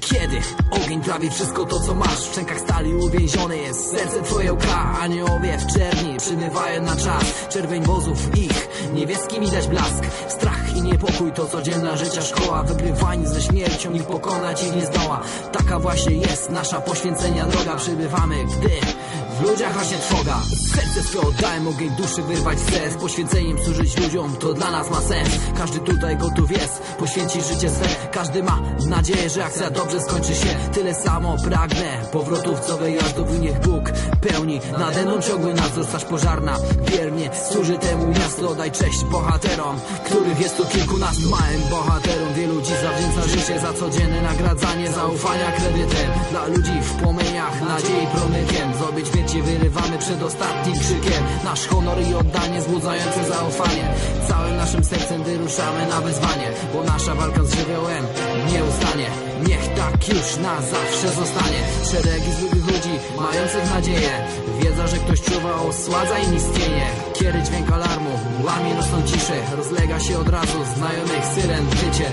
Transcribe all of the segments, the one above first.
Kiedy ogień prawie wszystko to co masz? W szczękach stali uwięzione jest serce twoje łka Aniołowie w czerni przybywają na czas. Czerwień wozów ich, niebieski widać blask. Strach i niepokój to codzienna życia szkoła. Wygrywani ze śmiercią ich pokonać ich nie zdoła. Taka właśnie jest nasza poświęcenia droga. Przybywamy, gdy w ludziach rośnie trwoga. Serce swe oddałem, ogień duszy wyrwać Z poświęceniem służyć ludziom, to dla nas ma sens. Każdy tutaj gotów jest, poświęcić życie swe. Każdy ma nadzieję, że akcja dobrze skończy się. Tyle samo pragnę powrotów co wyjazdów I niech Bóg pełni. Nade mną ciągły nadzór Straż pożarna. Wiernie służy temu miasto Daj cześć bohaterom, których jest tu kilkunastu. Małym bohaterom wielu dziś zawdzięcza życie Za codzienne nagradzanie zaufania. Kredytem Dla ludzi w płomieniach nadziei promykiem. Zrobić wiecie, wyrywamy przed ostatnim krzykiem. Nasz honor i oddanie zbudzające zaufanie. Całym naszym sercem wyruszamy na wyzwanie Bo nasza walka z żywiołem nie ustanie. Niech tak już na zawsze zostanie. Szeregi zwykłych ludzi mających nadzieję. Wiedza, że ktoś czuwa osładza im istnienie. Kiedy dźwięk alarmu łamie nocną ciszę. Rozlega się od razu znajomych syren Życie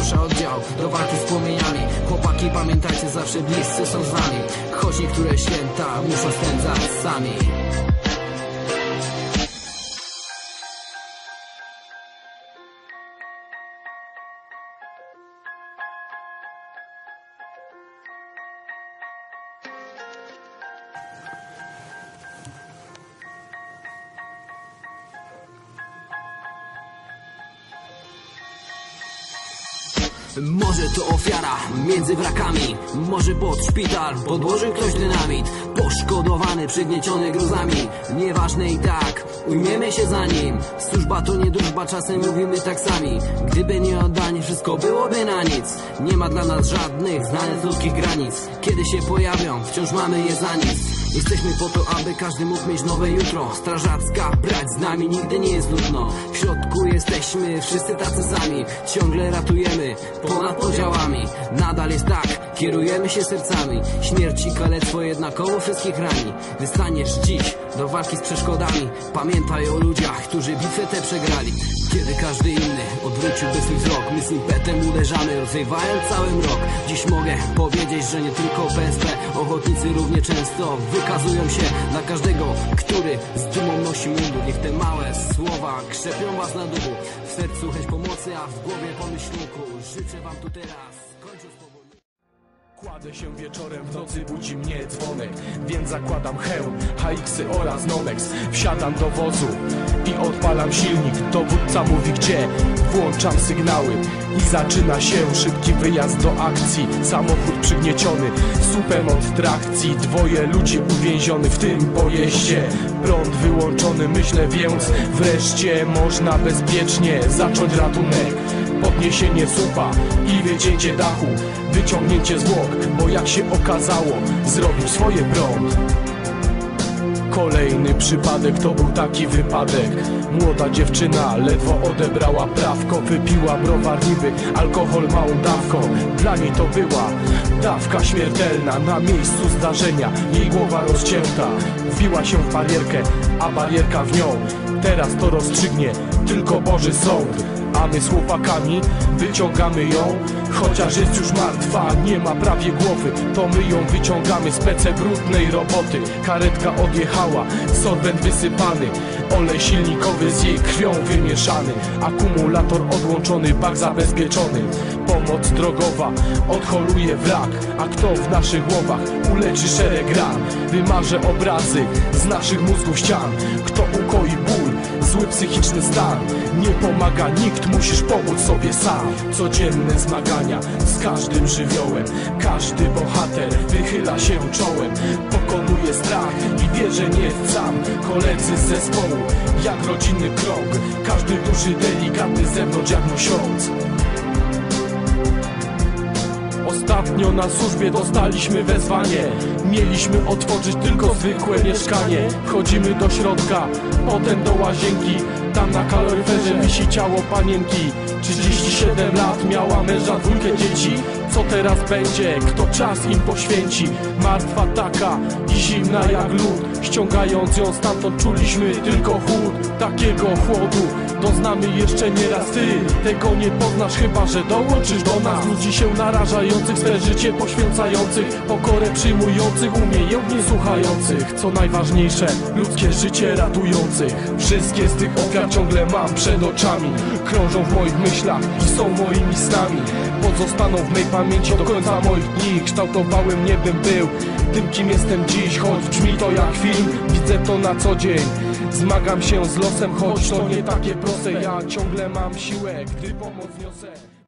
to wyrusza oddział do walki z płomieniami. Chłopaki pamiętajcie, zawsze bliscy są z nami. Choć niektóre święta muszą spędzać sami Może to ofiara między wrakami Może pod szpital podłożył ktoś dynamit Poszkodowany, przygnieciony gruzami. Nieważne i tak, ujmiemy się za nim. Służba to nie drużba, czasem mówimy tak sami. Gdyby nie oddanie, wszystko byłoby na nic. Nie ma dla nas żadnych znanych ludzkich granic. Kiedy się pojawią, wciąż mamy je za nic Jesteśmy po to, aby każdy mógł mieć nowe jutro. Strażacka brać z nami nigdy nie jest nudno. W środku jesteśmy wszyscy tacy sami. Ciągle ratujemy ponad podziałami. Nadal jest tak, kierujemy się sercami. Śmierć i kalectwo jednakowo wszystkich rani. Wystaniesz dziś do walki z przeszkodami. Pamiętaj o ludziach, którzy bitwę tę przegrali Kiedy każdy inny odwróciłby swój wzrok My z impetem uderzamy, rozrywając cały mrok. Dziś mogę powiedzieć, że nie tylko PSP Ochotnicy równie często wykazują się na każdego Który z dumą nosi mundur. Niech te małe słowa krzepią was na duchu. W sercu chęć pomocy, a w głowie pomyślunku Życzę wam tu teraz, Kładę się wieczorem, w nocy budzi mnie dzwonek Więc zakładam hełm, HX oraz Nomex. Wsiadam do wozu i odpalam silnik. Dowódca mówi gdzie, włączam sygnały I zaczyna się szybki wyjazd do akcji. Samochód przygnieciony, słupem od trakcji. Dwoje ludzi uwięziony w tym pojeździe. Prąd wyłączony, myślę więc Wreszcie można bezpiecznie zacząć ratunek Podniesienie słupa i wycięcie dachu Wyciągnięcie zwłok, bo jak się okazało Zrobił swoje prąd. Kolejny przypadek to był taki wypadek. Młoda dziewczyna ledwo odebrała prawko Wypiła browar niby, alkohol małą dawką. Dla niej to była dawka śmiertelna Na miejscu zdarzenia jej głowa rozcięta. Wbiła się w barierkę, a barierka w nią. Teraz to rozstrzygnie tylko Boży Sąd a z chłopakami wyciągamy ją. Chociaż jest już martwa, nie ma prawie głowy. To my ją wyciągamy z pece brudnej roboty. Karetka odjechała, sorbent wysypany. Olej silnikowy z jej krwią wymieszany. Akumulator odłączony, bak zabezpieczony. Pomoc drogowa odholuje wrak. A kto w naszych głowach uleczy szereg ran? Wymarze obrazy z naszych mózgów ścian. Kto psychiczny stan. Nie pomaga nikt, musisz pomóc sobie sam. Codzienne zmagania z każdym żywiołem. Każdy bohater wychyla się czołem. Pokonuje strach i wie, że nie jest sam. Koledzy z zespołu, jak rodzinny krąg Każdy duży, delikatny z zewnątrz jak ksiądz Ostatnio na służbie dostaliśmy wezwanie. Mieliśmy otworzyć tylko zwykłe mieszkanie. Wchodzimy do środka, potem do łazienki na kaloryferze wisi ciało panienki. 37 lat, miała męża, dwójkę dzieci. Co teraz będzie, kto czas im poświęci? Martwa taka i zimna jak lód. Ściągając ją stamtąd czuliśmy tylko chłód Takiego chłodu. Doznamy jeszcze nieraz ty. Tego nie poznasz chyba, że dołączysz do nas. Ludzi się narażających, swe życie poświęcających. Pokorę przyjmujących, umiejętnie słuchających. Co najważniejsze, ludzkie życie ratujących. Wszystkie z tych ofiar ciągle mam przed oczami. Krążą w moich myślach i są moimi snami. Pozostaną w mej pamięci do końca moich dni. Kształtowałem mnie bym był tym kim jestem dziś. Choć brzmi to jak film, widzę to na co dzień. Zmagam się z losem, choć to nie takie proste. Ja ciągle mam siłę, gdy pomoc niosę